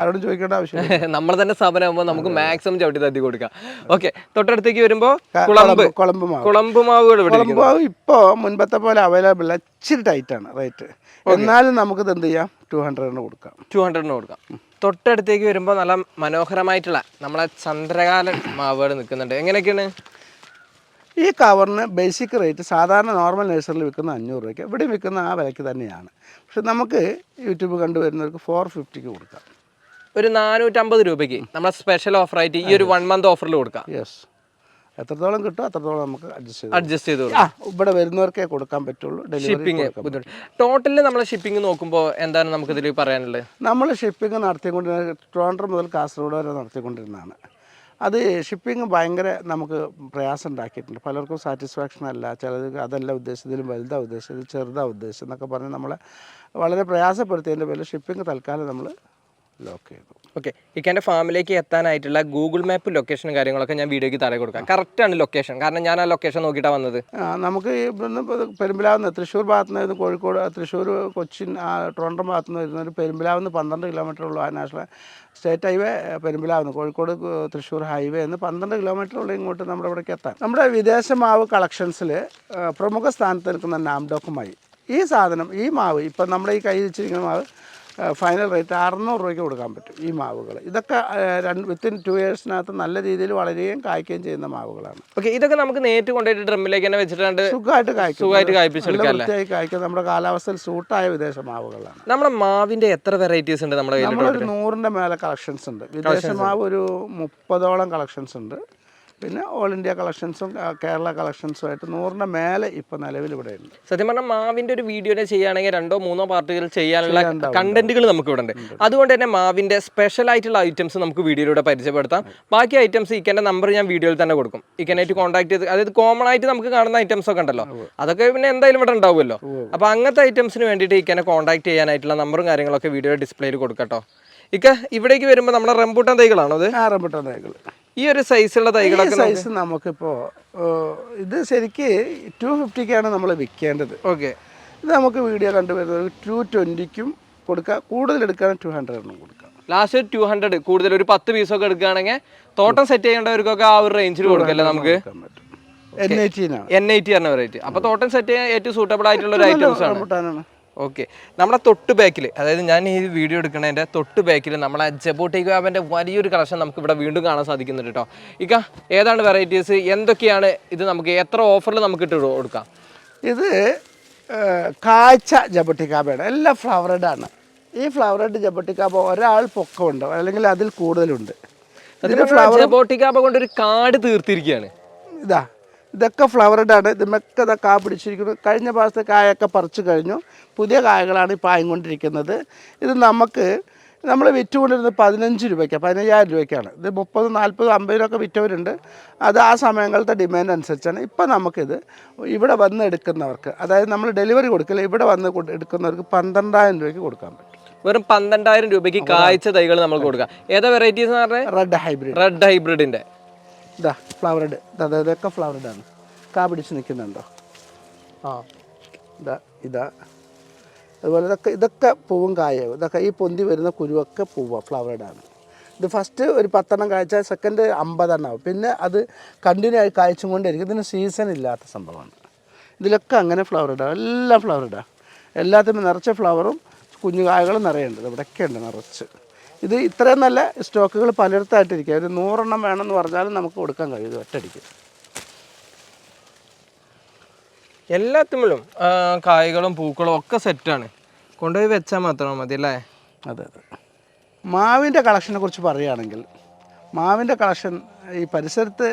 ആരോടും ചോദിക്കേണ്ട ആവശ്യം നമ്മൾ തന്നെ സ്ഥാപനമാകുമ്പോൾ നമുക്ക് മാക്സിമം ചവിട്ടി തട്ടി കൊടുക്കാം. ഓക്കെ തൊട്ടടുത്തേക്ക് വരുമ്പോൾ കുളമ്പ് മാവ് കുളമ്പ് മാവ്. കുളമ്പ് മാവുകൾ ഇവിടെ ഇരിക്കുന്നു. ഇപ്പോൾ മുൻപത്തെ പോലെ അവൈലബിൾ അല്ല ഇച്ചിരി ടൈറ്റാണ് റേറ്റ് എന്നാലും ഇത് എന്ത് ചെയ്യാം? ടു ഹൺഡ്രഡിന് കൊടുക്കാം. ടു ഹൺഡ്രഡിന് കൊടുക്കാം. തൊട്ടടുത്തേക്ക് വരുമ്പോൾ നല്ല മനോഹരമായിട്ടുള്ള നമ്മളെ ചന്ദ്രകാലൻ മാവുകൾ നിൽക്കുന്നുണ്ട്. എങ്ങനെയൊക്കെയാണ്? ഈ കവറിന് ബേസിക് റേറ്റ് സാധാരണ നോർമൽ നഴ്സറിയിൽ വിൽക്കുന്ന അഞ്ഞൂറ് രൂപയ്ക്ക് ഇവിടെ വിൽക്കുന്ന ആ വിലയ്ക്ക് തന്നെയാണ്. പക്ഷെ നമുക്ക് യൂട്യൂബ് കണ്ടുവരുന്നവർക്ക് ഫോർ ഫിഫ്റ്റിക്ക് കൊടുക്കാം. ഒരു നാനൂറ്റമ്പത് രൂപയ്ക്ക് നമ്മളെ സ്പെഷ്യൽ ഓഫറായിട്ട് ഈ ഒരു വൺ മന്ത് ഓഫറിൽ കൊടുക്കാം. യെസ് എത്രത്തോളം കിട്ടും അത്രത്തോളം നമുക്ക് അഡ്ജസ്റ്റ് ചെയ്ത് അഡ്ജസ്റ്റ് ചെയ്ത് ഇവിടെ വരുന്നവർക്കേ കൊടുക്കാൻ പറ്റുള്ളൂ. ഡെലിവറി ഷിപ്പിംഗ് ബുദ്ധിമുട്ട് ടോട്ടലിൽ നമ്മൾ ഷിപ്പിംഗ് നോക്കുമ്പോൾ എന്താണ് നമുക്ക് ഇതിൽ പറയാനുള്ളത്? നമ്മൾ ഷിപ്പിംഗ് നടത്തിക്കൊണ്ടിരുന്ന ട്രിവാൻഡ്രം മുതൽ കാസർഗോഡ് വരെ നടത്തിക്കൊണ്ടിരുന്നതാണ്. അത് ഷിപ്പിംഗ് ഭയങ്കര നമുക്ക് പ്രയാസം ഉണ്ടാക്കിയിട്ടുണ്ട് പലർക്കും സാറ്റിസ്ഫാക്ഷൻ അല്ല. ചിലത് അതല്ല ഉദ്ദേശിച്ചതിലും വലുതാ ഉദ്ദേശിച്ചത് ചെറുതാ ഉദ്ദേശിച്ചത് എന്നൊക്കെ പറഞ്ഞ് നമ്മളെ വളരെ പ്രയാസപ്പെടുത്തിയതിന്റെ പേരിൽ ഷിപ്പിംഗ് തൽക്കാലം നമ്മൾ ലോക്ക് ചെയ്തു. ഓക്കെ ഇക്കെന്റെ ഫാമിലേക്ക് എത്താനായിട്ടുള്ള ഗൂഗിൾ മാപ്പ് ലൊക്കേഷനും കാര്യങ്ങളൊക്കെ ഞാൻ വീഡിയോയ്ക്ക് താഴെ കൊടുക്കാം. കറക്റ്റാണ് ലൊക്കേഷൻ കാരണം ഞാൻ ആ ലൊക്കേഷൻ നോക്കിയിട്ടാണ് വന്നത്. നമുക്ക് ഇവിടുന്ന് പെരുമ്പിലാവുന്ന തൃശ്ശൂർ ഭാഗത്ത് നിന്ന് കോഴിക്കോട് തൃശ്ശൂർ കൊച്ചിൻ ട്രോണ്ടം ഭാഗത്ത് നിന്ന് വരുന്നൊരു പെരുമ്പിലാവുന്ന പന്ത്രണ്ട് കിലോമീറ്റർ ഉള്ളൂ. ആ നാഷണൽ സ്റ്റേറ്റ് ഹൈവേ പെരുമ്പിലാവുന്ന കോഴിക്കോട് തൃശ്ശൂർ ഹൈവേ എന്ന് പന്ത്രണ്ട് കിലോമീറ്റർ ഉള്ള ഇങ്ങോട്ട് നമ്മുടെ ഇവിടേക്ക് എത്താൻ നമ്മുടെ വിദേശ മാവ് കളക്ഷൻസിൽ പ്രമുഖ സ്ഥാനത്ത് നിൽക്കുന്ന നാംഡോക്കുമായി ഈ സാധനം ഈ മാവ് ഇപ്പം നമ്മുടെ ഈ കയ്യിൽ വെച്ചിരിക്കുന്ന മാവ് ഫൈനൽ റേറ്റ് അറുന്നൂറ് രൂപയ്ക്ക് കൊടുക്കാൻ പറ്റും ഈ മാവുകൾ. ഇതൊക്കെ രണ്ട് വിത്തിൻ ടു ഇയേഴ്സിനകത്ത് നല്ല രീതിയിൽ വളരുകയും കായ്ക്കുകയും ചെയ്യുന്ന മാവുകളാണ്. ഓക്കെ ഇതൊക്കെ നമുക്ക് നേരിട്ട് കൊണ്ടുപോയിട്ട് ഡ്രമ്മിലേക്ക് തന്നെ വെച്ചിട്ടുണ്ട് സുഖമായിട്ട് കായ്ക്കും. സുഖമായിട്ട് വൃത്തിയായി കായ്ക്കും. നമ്മുടെ കാലാവസ്ഥയിൽ സൂട്ടായ വിദേശ മാവുകളാണ്. നമ്മുടെ മാവിന്റെ എത്ര വെറൈറ്റീസ് ഉണ്ട് നമ്മുടെ നമ്മളൊരു നൂറിന്റെ മേലെ കളക്ഷൻസ് ഉണ്ട്. വിദേശ മാവ് ഒരു മുപ്പതോളം കളക്ഷൻസ് ഉണ്ട്. പിന്നെ ഓൾ ഇന്ത്യ കളക്ഷൻസും കേരള കളക്ഷൻസും ആയിട്ട് നൂറിന്റെ മേലെ ഇപ്പോൾ നിലവിൽ ഇവിടെ ഉണ്ട് സത്യം പറഞ്ഞാൽ മാവിന്റെ ഒരു വീഡിയോനെ ചെയ്യുകയാണെങ്കിൽ രണ്ടോ മൂന്നോ പാർട്ടുകൾ ചെയ്യാനുള്ള കണ്ടന്റുകൾ നമുക്ക് ഇവിടെ ഉണ്ട്. അതുകൊണ്ട് തന്നെ മാവിന്റെ സ്പെഷ്യൽ ആയിട്ടുള്ള ഐറ്റംസ് നമുക്ക് വീഡിയോയിലൂടെ പരിചയപ്പെടുത്താം. ബാക്കി ഐറ്റംസ് ഇക്കന്റെ നമ്പർ ഞാൻ വീഡിയോയിൽ തന്നെ കൊടുക്കും. ഇക്കനായിട്ട് കോൺടാക്ട് ചെയ്ത് അതായത് കോമൺ ആയിട്ട് നമുക്ക് കാണുന്ന ഐറ്റംസ് ഒക്കെ ഉണ്ടല്ലോ. അതൊക്കെ പിന്നെ എന്തായാലും ഇവിടെ ഉണ്ടാവുമല്ലോ. അപ്പോൾ അങ്ങനത്തെ ഐറ്റംസിന് വേണ്ടിയിട്ട് ഇക്കനെ കോൺടാക്ട് ചെയ്യാനായിട്ടുള്ള നമ്പറും കാര്യങ്ങളൊക്കെ വീഡിയോ ഡിസ്പ്ലേയിൽ കൊടുക്കട്ടോ. ഇക്ക ഇവിടേക്ക് വരുമ്പോൾ നമ്മുടെ റംബൂട്ടാൻ തൈകളാണോ അത്? ആ റംബൂട്ടൻ തൈകൾ ഈ ഒരു സൈസുള്ള തൈകളൊക്കെ സൈസ് നമുക്കിപ്പോൾ ഇത് ശരിക്ക് ടു ഫിഫ്റ്റിക്കാണ് നമ്മൾ വിൽക്കേണ്ടത്. ഓക്കെ. ഇത് നമുക്ക് വീഡിയോ കണ്ടുവരുന്നത് ടു ട്വന്റിക്കും കൊടുക്കാം. കൂടുതൽ എടുക്കുകയാണെങ്കിൽ ടു ഹൺഡ്രഡിനും കൊടുക്കാം. ലാസ്റ്റ് ടു ഹൺഡ്രഡ് കൂടുതൽ ഒരു പത്ത് പീസൊക്കെ എടുക്കുകയാണെങ്കിൽ തോട്ടം സെറ്റ് ചെയ്യേണ്ടവർക്കൊക്കെ ആ ഒരു റേഞ്ചിൽ കൊടുക്കല്ലേ നമുക്ക്? എൻ ഐ ടി പറഞ്ഞ വെറൈറ്റി അപ്പൊ തോട്ടം സെറ്റ് ചെയ്യാൻ ഏറ്റവും സൂട്ടബിൾ ആയിട്ടുള്ള ഒരു ഐറ്റംസ് ആണ്. ഓക്കെ. നമ്മുടെ തൊട്ട് ബാക്കിൽ അതായത് ഞാൻ ഈ വീഡിയോ എടുക്കുന്നതിന്റെ തൊട്ട് ബാക്കിൽ നമ്മളെ ജബോട്ടേക്ക് ആപ്പിന്റെ വലിയൊരു കളക്ഷൻ നമുക്ക് ഇവിടെ വീണ്ടും കാണാൻ സാധിക്കുന്നുണ്ട് കേട്ടോ ഇക്ക ഏതാണ് വെറൈറ്റീസ് എന്തൊക്കെയാണ് ഇത് നമുക്ക്? എത്ര ഓഫറിൽ നമുക്ക് ഇട്ട് കൊടുക്കാം? ഇത് കാഴ്ച ജബോട്ടിക്കാബയാണ് എല്ലാം ഫ്ലവറഡാണ് ആണ്. ഈ ഫ്ലവറഡ് ജബോട്ടിക്കാബ ഒരാൾ പൊക്കമുണ്ട് അല്ലെങ്കിൽ അതിൽ കൂടുതലുണ്ട്. ഇതിന് ഫ്ലവർ ജബോട്ടിക്കാപ്പ കൊണ്ട് ഒരു കാട് തീർത്തിരിക്കുകയാണ് ഇതാ ഇതൊക്കെ ഫ്ലവറഡ് ആണ്. ഇതുമൊക്കെ ഇതാ കാ പിടിച്ചിരിക്കുന്നു. കഴിഞ്ഞ പ്രാവശ്യത്തെ കായൊക്കെ പറിച്ചു കഴിഞ്ഞു. പുതിയ കായകളാണ് ഇപ്പോൾ ആയിക്കൊണ്ടിരിക്കുന്നത് ഇത് നമുക്ക് നമ്മൾ വിറ്റുകൊണ്ടിരുന്നത് പതിനഞ്ച് രൂപയ്ക്കാണ് പതിനയ്യായിരം രൂപയ്ക്കാണ്. ഇത് മുപ്പത് നാൽപ്പത് അമ്പതിനൊക്കെ വിറ്റവരുണ്ട്. അത് ആ സമയങ്ങളത്തെ ഡിമാൻഡ് അനുസരിച്ചാണ്. ഇപ്പം നമുക്കിത് ഇവിടെ വന്ന് എടുക്കുന്നവർക്ക് അതായത് നമ്മൾ ഡെലിവറി കൊടുക്കില്ല ഇവിടെ വന്ന് എടുക്കുന്നവർക്ക് പന്ത്രണ്ടായിരം രൂപയ്ക്ക് കൊടുക്കാൻ പറ്റും. വെറും പന്ത്രണ്ടായിരം രൂപയ്ക്ക് കായ്ച്ച തൈകൾ നമ്മൾ കൊടുക്കാം. ഏതാ വെറൈറ്റീസ് എന്ന് പറഞ്ഞാൽ റെഡ് ഹൈബ്രിഡ് റെഡ് ഹൈബ്രിഡിന്റെ ഇതാ ഫ്ലവറഡ് ഇതാ ഇതൊക്കെ ഫ്ലവറഡ് ആണ്. കാ പിടിച്ച് നിൽക്കുന്നുണ്ടോ? ആ ഇതാ ഇതാ. അതുപോലെ ഇതൊക്കെ ഇതൊക്കെ പൂവും കായവും. ഇതൊക്കെ ഈ പൊന്തി വരുന്ന കുരുവൊക്കെ പൂവാണ് ഫ്ലവറഡാണ് ഇത് ഫസ്റ്റ് ഒരു പത്തെണ്ണം കായ്ച്ചാൽ സെക്കൻഡ് അമ്പതെണ്ണം ആവും. പിന്നെ അത് കണ്ടിന്യൂ ആയി കായ്ച്ചും കൊണ്ടിരിക്കും. ഇതിന് സീസൺ ഇല്ലാത്ത സംഭവമാണ്. ഇതിലൊക്കെ അങ്ങനെ ഫ്ലവറിടാം എല്ലാം ഫ്ലവറിടാം എല്ലാത്തിനും നിറച്ച ഫ്ലവറും കുഞ്ഞു കായകളും നിറയുണ്ട്. ഇവിടെയൊക്കെ ഉണ്ട് നിറച്ച്. ഇത് ഇത്രയും നല്ല സ്റ്റോക്കുകൾ പലയിടത്തായിട്ടിരിക്കുക ഒരു നൂറെണ്ണം വേണമെന്ന് പറഞ്ഞാലും നമുക്ക് കൊടുക്കാൻ കഴിയും ഇത് ഒറ്റടിക്ക് എല്ലാത്തിലും കായ്കളും പൂക്കളും ഒക്കെ സെറ്റാണ് കൊണ്ടുപോയി വെച്ചാൽ മാത്രം മതി അല്ലേ? അതെ അതെ. മാവിന്റെ കളക്ഷനെ കുറിച്ച് പറയുകയാണെങ്കിൽ മാവിന്റെ കളക്ഷൻ ഈ പരിസരത്ത്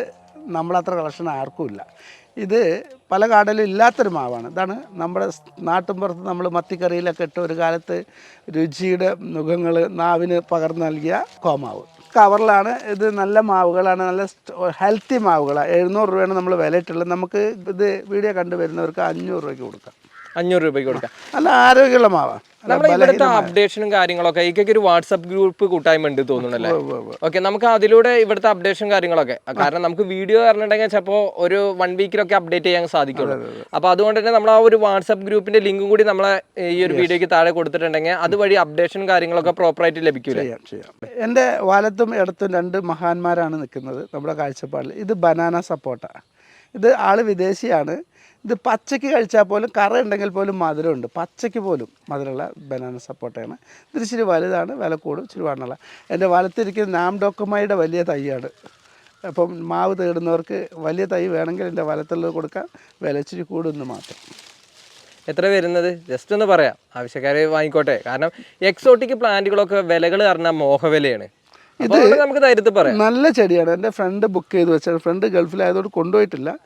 നമ്മളത്ര കളക്ഷൻ ആർക്കുമില്ല. ഇത് പല കാടലും ഇല്ലാത്തൊരു മാവാണ്. ഇതാണ് നമ്മുടെ നാട്ടിൻപുറത്ത് നമ്മൾ മത്തിക്കറിയിലൊക്കെ ഇട്ട് ഒരു കാലത്ത് രുചിയുടെ മുഖങ്ങൾ നാവിന് പകർന്നു നൽകിയ കോമാവ്. കവറിലാണ് ഇത് നല്ല മാവുകളാണ് നല്ല ഹെൽത്തി മാവുകളാണ്. എഴുന്നൂറ് രൂപയാണ് നമ്മൾ വിലയിട്ടുള്ളത്. നമുക്ക് ഇത് വീഡിയോ കണ്ടുവരുന്നവർക്ക് അഞ്ഞൂറ് രൂപയ്ക്ക് കൊടുക്കാം. അഞ്ഞൂറ് രൂപയ്ക്ക് കൊടുക്കാം. നല്ല ആരോഗ്യമുള്ള മാവാണ് നമ്മുടെ ഇവിടുത്തെ അപ്ഡേഷനും കാര്യങ്ങളൊക്കെ ഇക്കൊക്കെ ഒരു വാട്സ്ആപ്പ് ഗ്രൂപ്പ് കൂട്ടായ്മ ഉണ്ട് തോന്നുന്നല്ലേ ഓക്കെ നമുക്ക് അതിലൂടെ ഇവിടുത്തെ അപ്ഡേഷനും കാര്യങ്ങളൊക്കെ. കാരണം നമുക്ക് വീഡിയോ പറഞ്ഞിട്ടുണ്ടെങ്കിൽ ചിലപ്പോൾ ഒരു വൺ വീക്കിലൊക്കെ അപ്ഡേറ്റ് ചെയ്യാൻ സാധിക്കുള്ളൂ. അപ്പോൾ അതുകൊണ്ട് തന്നെ നമ്മൾ ആ ഒരു വാട്സ്ആപ്പ് ഗ്രൂപ്പിന്റെ ലിങ്കും കൂടി നമ്മളെ ഈ ഒരു വീഡിയോക്ക് താഴെ കൊടുത്തിട്ടുണ്ടെങ്കിൽ അതുവഴി അപ്ഡേഷനും കാര്യങ്ങളൊക്കെ പ്രോപ്പറായിട്ട് ആയിട്ട് ലഭിക്കും എന്റെ എന്റെ വലത്തും ഇടത്തും രണ്ട് മഹാന്മാരാണ് നിൽക്കുന്നത് നമ്മുടെ കാഴ്ചപ്പാടിൽ. ഇത് ബനാന സപ്പോട്ട ഇത് ആൾ വിദേശിയാണ്. ഇത് പച്ചയ്ക്ക് കഴിച്ചാൽ പോലും കറ ഉണ്ടെങ്കിൽ പോലും മധുരമുണ്ട്. പച്ചയ്ക്ക് പോലും മധുരമുള്ള ബനാന സപ്പോട്ടയാണ് ഇത് ഇച്ചിരി വലുതാണ് വില കൂടും ഇച്ചിരി വണ്ണുള്ള. എന്റെ വലത്തിരിക്കുന്ന നാം ഡോക്കുമായിയുടെ വലിയ തൈയാണ്. അപ്പം മാവ് തേടുന്നവർക്ക് വലിയ തൈ വേണമെങ്കിൽ എന്റെ വലത്തുള്ളത് കൊടുക്കാം. വില ഇച്ചിരി കൂടുമെന്ന് മാത്രം. എത്ര വരുന്നത്? ജസ്റ്റ് ഒന്ന് പറയാം. ആവശ്യക്കാരെ വാങ്ങിക്കോട്ടെ. കാരണം എക്സോട്ടിക് പ്ലാന്റുകളൊക്കെ വിലകൾ കാരണം മോഹവിലയാണ്. ഇത് നമുക്ക് ധൈര്യത്തിൽ പറയാം. നല്ല ചെടിയാണ്. എന്റെ ഫ്രണ്ട് ബുക്ക് ചെയ്ത് വെച്ചാൽ ഫ്രണ്ട് ഗൾഫിലായതുകൊണ്ട് കൊണ്ടുപോയിട്ടില്ല.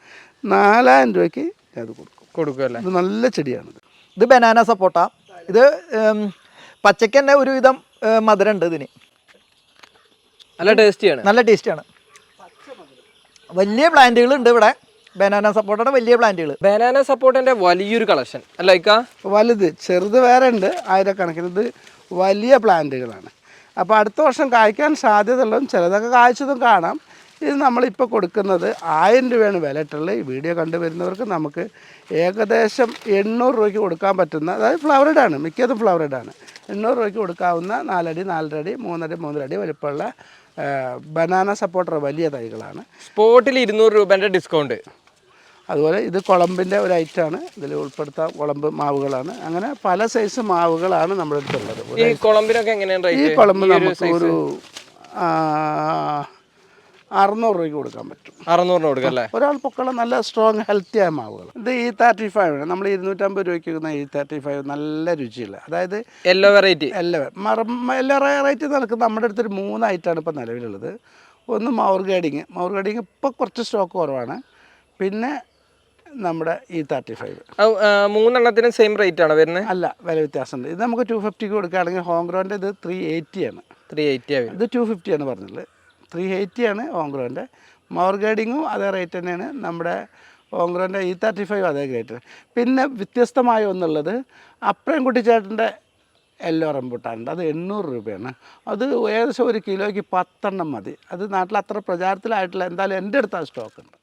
നാലായിരം രൂപയ്ക്ക് അത് കൊടുക്കും. കൊടുക്കുമല്ലേ ഇത് നല്ല ചെടിയാണ് ഇത്. Banana sapota. ഇത് പച്ചയ്ക്ക് തന്നെ ഒരുവിധം മധുരം മധുരമുണ്ട് ഇതിന്. നല്ല ടേസ്റ്റിയാണ്. നല്ല ടേസ്റ്റിയാണ്. വലിയ പ്ലാന്റുകൾ ഉണ്ട് ഇവിടെ. ബനാന സപ്പോർട്ടയുടെ വലിയ പ്ലാന്റുകൾ. ബനാന സപ്പോർട്ടിന്റെ വലിയൊരു കളക്ഷൻ. അല്ല ഇക്ക? വലുത് ചെറുത് വേറെ ഉണ്ട്. ആയിരക്കണക്കിന് ഇത് വലിയ പ്ലാന്റുകളാണ്. അപ്പോൾ അടുത്ത വർഷം കായ്ക്കാൻ സാധ്യതയുള്ളതും ചിലതൊക്കെ കായ്ച്ചതും കാണാം. ഇത് നമ്മളിപ്പോൾ കൊടുക്കുന്നത് ആയിരം രൂപയാണ് വില ഇട്ടുള്ളത് ഈ വീഡിയോ കണ്ടുവരുന്നവർക്ക് നമുക്ക് ഏകദേശം എണ്ണൂറ് രൂപയ്ക്ക് കൊടുക്കാൻ പറ്റുന്ന അതായത് ഫ്ലവറിഡ് ആണ് മിക്കതും ഫ്ലവറിഡ് ആണ്. എണ്ണൂറ് രൂപയ്ക്ക് കൊടുക്കാവുന്ന നാലടി നാലര അടി മൂന്നടി മൂന്നര അടി വലിപ്പമുള്ള ബനാന സപ്പോർട്ടർ വലിയ തൈകളാണ്. സ്പോട്ടിൽ ഇരുന്നൂറ് രൂപേന്റെ ഡിസ്കൗണ്ട് അതുപോലെ ഇത് കുളമ്പിന്റെ ഒരു ഐറ്റമാണ് ഇതിൽ ഉൾപ്പെടുത്താൻ കുളമ്പ് മാവുകളാണ്. അങ്ങനെ പല സൈസ് മാവുകളാണ് നമ്മുടെ അടുത്തുള്ളത് ഈ കുളമ്പിനൊക്കെ എങ്ങനെയാണ് ഈ കുളമ്പ് നമുക്ക് ഒരു അറുന്നൂറ് രൂപയ്ക്ക് കൊടുക്കാൻ പറ്റും. അറുന്നൂറിന് കൊടുക്കാം അല്ലേ? ഒരാൾ പൊക്കള നല്ല സ്ട്രോങ് ഹെൽത്തി ആയ മാവുകൾ ഇത് ഈ തേർട്ടി ഫൈവ് ആണ് നമ്മൾ ഇരുന്നൂറ്റമ്പത് രൂപയ്ക്ക് വെക്കുന്ന ഈ തേർട്ടി ഫൈവ് നല്ല രുചിയുള്ള അതായത് എല്ലോ വെറൈറ്റി എല്ലാ എല്ലാ റേറ്റ് നിൽക്കുന്നത് നമ്മുടെ അടുത്തൊരു മൂന്ന് ഐറ്റമാണ് ഇപ്പോൾ നിലവിലുള്ളത്. ഒന്ന് മൗർ ഗൈഡിങ് മൗർ ഗൈഡിങ് ഇപ്പോൾ കുറച്ച് സ്റ്റോക്ക് കുറവാണ്. പിന്നെ നമ്മുടെ ഈ തേർട്ടി ഫൈവ് മൂന്നെണ്ണത്തിനും സെയിം റേറ്റ് ആണ് വരുന്നത് അല്ല വില വ്യത്യാസമുണ്ട്. ഇത് നമുക്ക് ടു ഫിഫ്റ്റിക്ക് കൊടുക്കുകയാണെങ്കിൽ ഹോംഗ്രോന്റെ ഇത് ത്രീ എയ്റ്റി ആണ്. ത്രീ എയ്റ്റി ആണ് ഇത് ടു ഫിഫ്റ്റി ആണ് പറഞ്ഞത് ത്രീ എയ്റ്റി ആണ് ഓങ്ക്രോന്റെ മോർ ഗൈഡിങ്ങും അതേ റേറ്റ് തന്നെയാണ് നമ്മുടെ ഓങ്ക്രോന്റെ ഇ തേർട്ടി ഫൈവ് അതേ റേറ്റ് പിന്നെ വ്യത്യസ്തമായ ഒന്നുള്ളത് അപ്പഴം കുട്ടിച്ചേട്ടന്റെ എല്ലോ റംബുട്ടാനുണ്ട്. അത് എണ്ണൂറ് രൂപയാണ്. അത് ഏകദേശം ഒരു കിലോയ്ക്ക് പത്തെണ്ണം മതി. അത് നാട്ടിൽ അത്ര പ്രചാരത്തിലായിട്ടില്ല എന്തായാലും എന്റെ അടുത്ത് ആ സ്റ്റോക്ക് ഉണ്ട്.